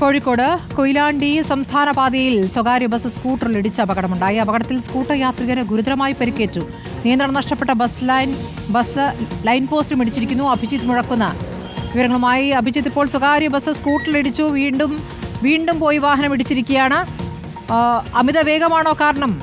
കോഴിക്കോട് കൊയിലാണ്ടി സംസ്ഥാന പാതയിൽ സ്വകാര്യ ബസ് സ്കൂട്ടറിൽ ഇടിച്ച അപകടമുണ്ടായി. അപകടത്തിൽ സ്കൂട്ടർ യാത്രികന് ഗുരുതരമായി പരിക്കേറ്റു. നിയന്ത്രണം നഷ്ടപ്പെട്ട ബസ് ലൈൻ ബസ് ലൈൻ പോസ്റ്റും ഇടിച്ചിരിക്കുന്നു. അഭിജിത്ത് മുഴക്കുന്ന വിവരങ്ങളുമായി. അഭിജിത്ത് ഇപ്പോൾ സ്വകാര്യ ബസ് സ്കൂട്ടറിൽ ഇടിച്ചു വീണ്ടും വീണ്ടും പോയി വാഹനം ഇടിച്ചിരിക്കുകയാണ്. അമിത വേഗമാണോ കാരണം?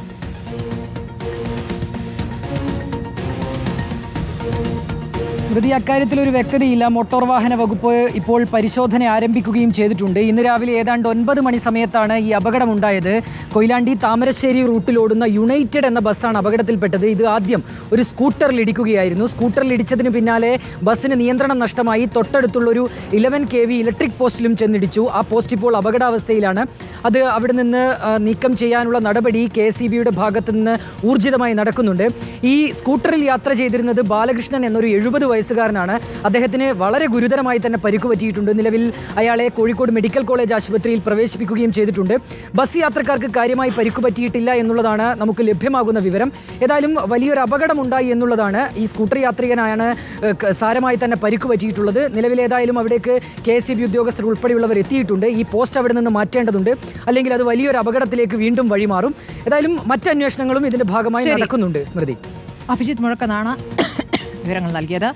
സ്മൃതി അക്കാര്യത്തിൽ ഒരു വ്യക്തതയില്ല. മോട്ടോർ വാഹന വകുപ്പ് ഇപ്പോൾ പരിശോധന ആരംഭിക്കുകയും ചെയ്തിട്ടുണ്ട്. ഇന്ന് രാവിലെ ഏതാണ്ട് ഒൻപത് മണി സമയത്താണ് ഈ അപകടമുണ്ടായത്. കൊയിലാണ്ടി താമരശ്ശേരി റൂട്ടിൽ ഓടുന്ന യുണൈറ്റഡ് എന്ന ബസ്സാണ് അപകടത്തിൽപ്പെട്ടത്. ഇത് ആദ്യം ഒരു സ്കൂട്ടറിൽ ഇടിക്കുകയായിരുന്നു. സ്കൂട്ടറിൽ ഇടിച്ചതിന് പിന്നാലെ ബസ്സിന് നിയന്ത്രണം നഷ്ടമായി. തൊട്ടടുത്തുള്ളൊരു ഇലവൻ കെ വി ഇലക്ട്രിക് പോസ്റ്റിലും ചെന്നിടിച്ചു. ആ പോസ്റ്റ് ഇപ്പോൾ അപകടാവസ്ഥയിലാണ്. അത് അവിടെ നിന്ന് നീക്കം ചെയ്യാനുള്ള നടപടി കെ എസ് ബിയുടെ ഭാഗത്ത് നിന്ന് ഊർജിതമായി നടക്കുന്നുണ്ട്. ഈ സ്കൂട്ടറിൽ യാത്ര ചെയ്തിരുന്നത് ബാലകൃഷ്ണൻ എന്നൊരു എഴുപത് വയസ്സുകാരനാണ്. അദ്ദേഹത്തിന് വളരെ ഗുരുതരമായി തന്നെ പരിക്ക് പറ്റിയിട്ടുണ്ട് നിലവിൽ അയാളെ കോഴിക്കോട് മെഡിക്കൽ കോളേജ് ആശുപത്രിയിൽ പ്രവേശിപ്പിക്കുകയും ചെയ്തിട്ടുണ്ട്. ബസ് യാത്രക്കാർക്ക് കാര്യമായി പരിക്ക് പറ്റിയിട്ടില്ല എന്നുള്ളതാണ് നമുക്ക് ലഭ്യമാകുന്ന വിവരം. ഏതായാലും വലിയൊരു അപകടമുണ്ടായി എന്നുള്ളതാണ് ഈ സ്കൂട്ടർ യാത്രികനായാണ് സാരമായി തന്നെ പരിക്ക് പറ്റിയിട്ടുള്ളത് നിലവിൽ ഏതായാലും അവിടേക്ക് കെ എസ് ബി ഉദ്യോഗസ്ഥർ ഉൾപ്പെടെയുള്ളവർ എത്തിയിട്ടുണ്ട്. ഈ പോസ്റ്റ് അവിടെ നിന്ന് മാറ്റേണ്ടതുണ്ട്. അല്ലെങ്കിൽ അത് വലിയൊരു അപകടത്തിലേക്ക് വീണ്ടും വഴിമാറും. ഏതായാലും മറ്റന്വേഷണങ്ങളും ഇതിന്റെ ഭാഗമായി നടക്കുന്നുണ്ട് സ്മൃതി. അഭിജിത് മുഴക്കനാണ് വിവരങ്ങൾ നൽകിയത്.